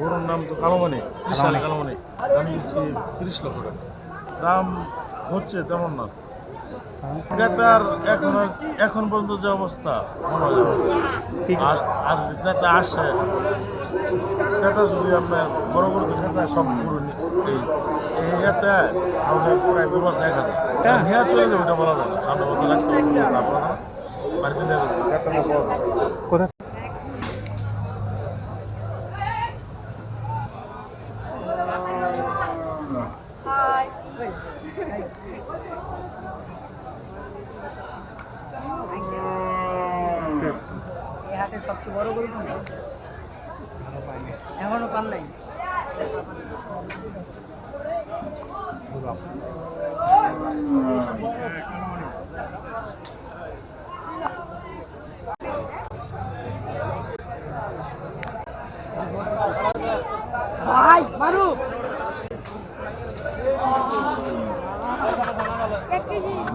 গরুর নাম তো কালোমানি ত্রিশালি কালোমানি। আমি দিচ্ছি তিরিশ লক্ষ টাকা। দাম হচ্ছে তেমন না। ক্রেতার এখন এখন পর্যন্ত যে অবস্থা। আর আর ক্রেতা আসে ক্রেতা যদি আপনার বড় বড় ক্রেতা সব গরু এই এই এতে আমাদের প্রায় এক হাজার। নিয়ে চলে যাবে ওটা বলা যায় না। সামনে বছর রাখতে না। বাড়িতে নিয়ে যাবে। ক্রেতা না যায় এই হাটের সবচেয়ে বড় গরু কোনটা? এখনও পান নাই? ভাই মারু এটাই তো লাস্টের দিয়ে আমি তো করে দেয়